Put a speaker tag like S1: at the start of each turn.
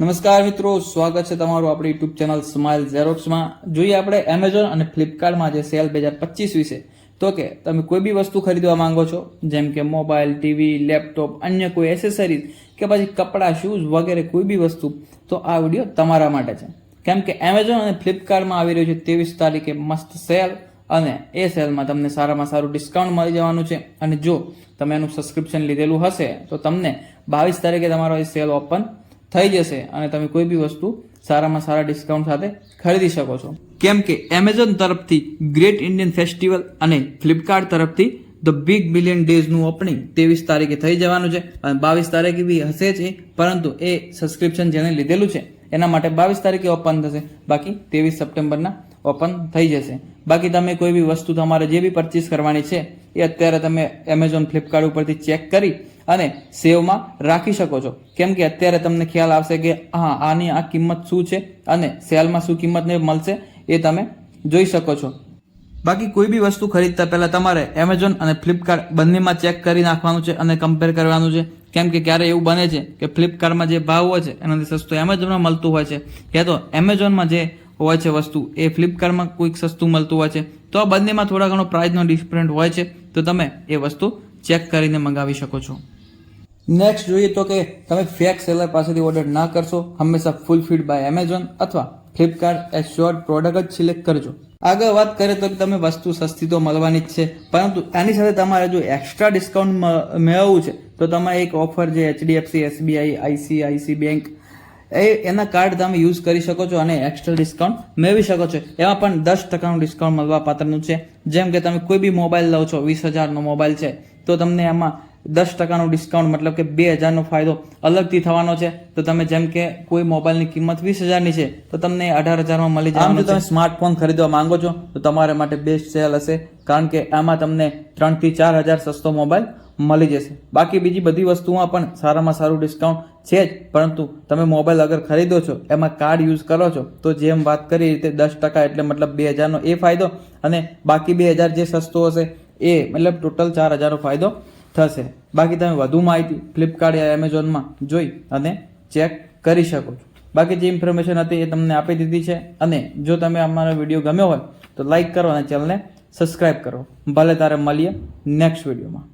S1: નમસ્કાર મિત્રો, સ્વાગત છે તમારું આપણી યુટ્યુબ ચેનલ સ્માઇલ ઝેરોક્સમાં જોઈએ આપણે એમેઝોન અને ફ્લિપકાર્ટમાં જે સેલ બે હજાર પચીસ વિશે. તો કે, તમે કોઈ બી વસ્તુ ખરીદવા માંગો છો, જેમ કે મોબાઈલ, ટીવી, લેપટોપ, અન્ય કોઈ એસેસરીઝ કે પછી કપડાં શૂઝ વગેરે કોઈ બી વસ્તુ, તો આ વીડિયો તમારા માટે છે. કેમ કે એમેઝોન અને ફ્લિપકાર્ટમાં આવી રહ્યું છે ત્રેવીસ તારીખે મસ્ત સેલ અને એ સેલમાં તમને સારામાં સારું ડિસ્કાઉન્ટ મળી જવાનું છે. અને જો તમે એનું સબસ્ક્રિપ્શન લીધેલું હશે, તો તમને બાવીસ તારીખે તમારો એ સેલ ઓપન થઈ જશે અને તમે કોઈ બી વસ્તુ સારામાં સારા ડિસ્કાઉન્ટ સાથે ખરીદી શકો છો. કેમ કે એમેઝોન તરફથી ગ્રેટ ઇન્ડિયન ફેસ્ટિવલ અને ફ્લિપકાર્ટ તરફથી ધ બિગ બિલિયન ડેઝનું ઓપનિંગ ત્રેવીસ તારીખે થઈ જવાનું છે અને બાવીસ તારીખે બી હશે જ પરંતુ એ સબસ્ક્રિપ્શન જેને લીધેલું છે. એના માટે બાવીસ તારીખે ઓપન થશે. બાકી ત્રેવીસ સપ્ટેમ્બરના ઓપન થઈ જશે. બાકી તમે કોઈ બી વસ્તુ તમારે જે બી પરચેસ કરવાની છે, એ અત્યારે તમે એમેઝોન ફ્લિપકાર્ટ ઉપરથી ચેક કરી અને સેવમાં રાખી શકો છો. કેમ કે અત્યારે તમને ખ્યાલ આવશે કે, હા, આની આ કિંમત શું છે અને સેલમાં શું કિંમતને મળશે? એ તમે જોઈ શકો છો. બાકી કોઈ બી વસ્તુ ખરીદતા પહેલાં તમારે એમેઝોન અને ફ્લિપકાર્ટ બંનેમાં ચેક કરી નાખવાનું છે અને કમ્પેર કરવાનું છે. કેમ કે ક્યારે એવું બને છે કે ફ્લિપકાર્ટમાં જે ભાવ હોય છે, એનાથી સસ્તું એમેઝોનમાં મળતું હોય છે. ક્યાં તો એમેઝોનમાં જે હોય છે વસ્તુ એ ફ્લિપકાર્ટમાં કોઈક સસ્તું મળતું હોય છે. તો આ બંનેમાં થોડા ઘણો પ્રાઇસનો ડિફરન્ટ હોય છે. તો તમે એ વસ્તુ ચેક કરીને મંગાવી શકો છો. નેક્સ્ટ જોઈએ તો કે તમે ફેક સેલર પાસેથી ઓર્ડર ના કરશો, હંમેશા ફૂલ ફીડ બાય એમેઝોન અથવા ફ્લિપકાર્ટ એ શ્યોર્ડ પ્રોડક્ટ જ સિલેક્ટ કરજો. આગળ વાત કરીએ તો તમે વસ્તુ સસ્તી તો મળવાની જ છે, પરંતુ એની સાથે તમારે જો એક્સ્ટ્રા ડિસ્કાઉન્ટ મેળવવું છે, તો તમે એક ઓફર જે એચડીએફસી એસબીઆઈ આઈસીઆઈસી બેંક એ એના કાર્ડ તમે યુઝ કરી શકો છો અને એક્સ્ટ્રા ડિસ્કાઉન્ટ મેળવી શકો છો. એમાં પણ દસ ટકાનું ડિસ્કાઉન્ટ મળવા પાત્રનું છે. જેમ કે તમે કોઈ બી મોબાઈલ લો છો વીસ હજારનો મોબાઈલ છે તો તમને એમાં દસ ટકાનું ડિસ્કાઉન્ટ મતલબ કે બે હજારનો ફાયદો અલગથી થવાનો છે. તો તમે જેમ કે કોઈ મોબાઈલની કિંમત વીસ હજારની છે તો તમને અઢાર હજારમાં મળી જાય જો તમે સ્માર્ટફોન ખરીદવા માંગો છો તો તમારા માટે બેસ્ટ સેલ હશે. કારણ કે આમાં તમને ત્રણથી ચાર હજાર સસ્તો મોબાઈલ મળી જશે. બાકી બીજી બધી વસ્તુમાં પણ સારામાં સારું ડિસ્કાઉન્ટ છે જ, પરંતુ તમે મોબાઈલ અગર ખરીદો છો, એમાં કાર્ડ યુઝ કરો છો, તો જેમ વાત કરી રીતે દસ ટકા એટલે મતલબ બે હજારનો એ ફાયદો અને બાકી બે હજાર જે સસ્તો હશે એ મતલબ ટોટલ ચાર હજારનો ફાયદો થશે. બાકી તમે વધુ માહિતી ફ્લિપકાર્ટ યા એમેઝોનમાં જોઈ અને ચેક કરી શકો છો. બાકી જે ઇન્ફોર્મેશન હતી એ તમને આપી દીધી છે અને જો તમે અમારો વીડિયો ગમ્યો હોય, તો લાઇક કરો અને ચેનલને સબસ્ક્રાઈબ કરો. ભલે તારે મળીએ નેક્સ્ટ વિડીયોમાં.